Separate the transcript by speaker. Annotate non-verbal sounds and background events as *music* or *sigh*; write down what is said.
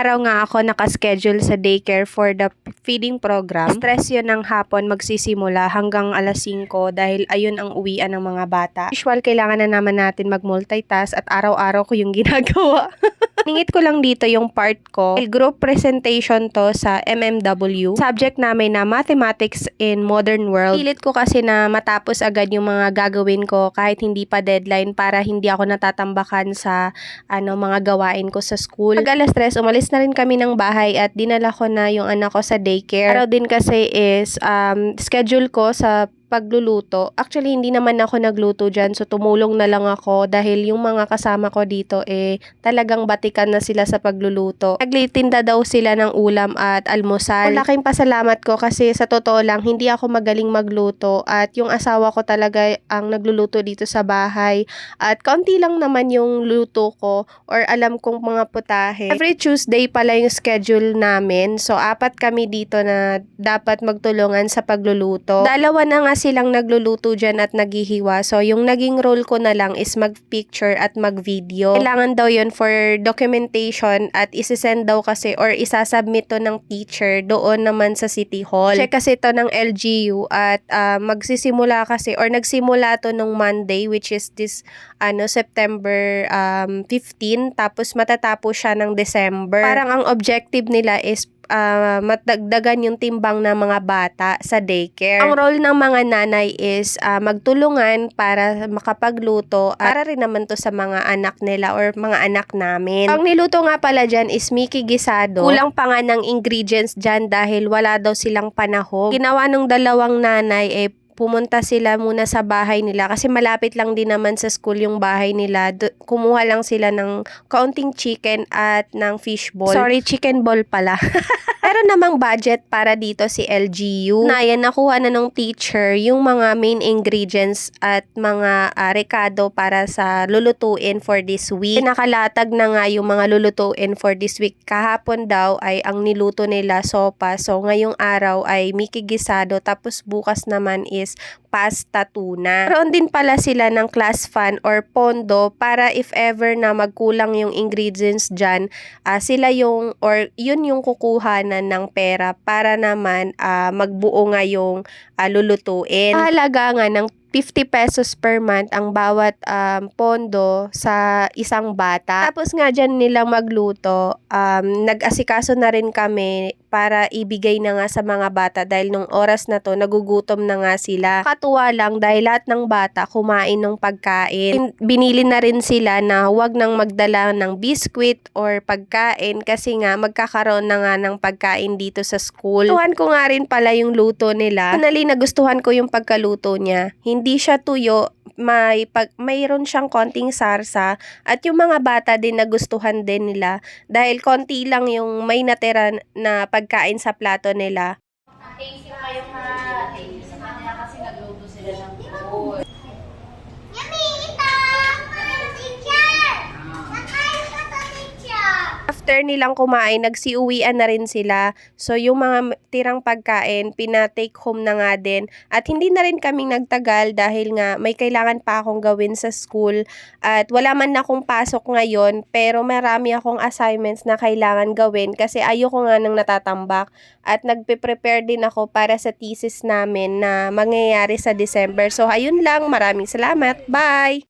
Speaker 1: araw nga ako nakaschedule sa daycare for the feeding program. Stress yun ng hapon magsisimula hanggang alas 5 dahil ayun ang uwian ng mga bata. Usual, kailangan na naman natin mag-multitask at araw-araw ko yung *laughs* ginagawa. Ningit ko lang dito yung part ko. Group presentation to sa MMW. Subject namin na Mathematics in Modern World. Pilit ko kasi na matapos agad yung mga gagawin ko kahit hindi pa deadline para hindi ako natatambakan sa ano mga gawain ko sa school. Pag alas 3, umalis na rin kami ng bahay at dinala ko na yung anak ko sa daycare. Araw din kasi is um, schedule ko sa pagluluto. Actually, hindi naman ako nagluto dyan. So, tumulong na lang ako dahil yung mga kasama ko dito eh talagang batikan na sila sa pagluluto. Naglitinda daw sila ng ulam at almusal. Malaking pasalamat ko kasi sa totoo lang, hindi ako magaling magluto at yung asawa ko talaga ang nagluluto dito sa bahay. At kaunti lang naman yung luto ko or alam kong mga putahe. Every Tuesday pala yung schedule namin. So, apat kami dito na dapat magtulungan sa pagluluto. Dalawa na nga silang nagluluto dyan at naghihiwa. So, yung naging role ko na lang is mag-picture at mag-video. Kailangan daw yun for documentation at isisend daw kasi or isasubmit to ng teacher doon naman sa City Hall. Check kasi to ng LGU at ah, magsisimula kasi or nagsimula to nung Monday which is this ano September um, 15 tapos matatapos siya ng December. Parang ang objective nila is ah, matagdagan yung timbang ng mga bata sa daycare. Ang role ng mga nanay is ah, magtulungan para makapagluto at para rin naman to sa mga anak nila or mga anak namin. Ang niluto nga pala dyan is Mickey Gisado. Kulang pa nga ng ingredients dyan dahil wala daw silang panahon. Ginawa ng dalawang nanay eh pumunta sila muna sa bahay nila kasi malapit lang din naman sa school yung bahay nila. Du- kumuha lang sila ng kaunting chicken at ng fish ball. Sorry, chicken ball pala. *laughs* Meron namang budget para dito si LGU. Na yan, nakuha na ng teacher yung mga main ingredients at mga ah, rekado para sa lulutuin for this week. Nakalatag na nga yung mga lulutuin for this week. Kahapon daw ay ang niluto nila sopa. So, ngayong araw ay Mickey Gisado. Tapos bukas naman is pasta tuna. Meron din pala sila ng class fund or pondo para if ever na magkulang yung ingredients dyan, ah, sila yung or yun yung kukuhanan ng pera para naman ah, magbuo nga yung ah, lulutuin. Halaga nga ng 50 pesos per month ang bawat um, pondo sa isang bata. Tapos nga dyan nilang magluto, um, nag-asikaso na rin kami para ibigay na nga sa mga bata dahil nung oras na to, nagugutom na nga sila. Katuwa lang dahil lahat ng bata kumain ng pagkain. Binili na rin sila na huwag nang magdala ng biskwit or pagkain kasi nga magkakaroon na nga ng pagkain dito sa school. Tuhan ko nga rin pala yung luto nila. Personally, nagustuhan ko yung pagkaluto niya. Hindi siya tuyo, may pag mayroon siyang konting sarsa at yung mga bata din nagustuhan din nila dahil konti lang yung may natira na pagkain sa plato nila.
Speaker 2: Thank you kayo ha. Thank you sa kanila kasi nagluto sila ng food.
Speaker 3: Yummy! Ito! Teacher! Nakain ka sa teacher!
Speaker 1: After nilang kumain, nagsiuwian na rin sila. So, yung mga tirang pagkain, pina-take home na nga din. At hindi na rin kaming nagtagal dahil nga may kailangan pa akong gawin sa school. At wala man akong pasok ngayon, pero marami akong assignments na kailangan gawin kasi ayoko nga nang natatambak. At nagpe-prepare din ako para sa thesis namin na mangyayari sa December. So, ayun lang. Maraming salamat. Bye!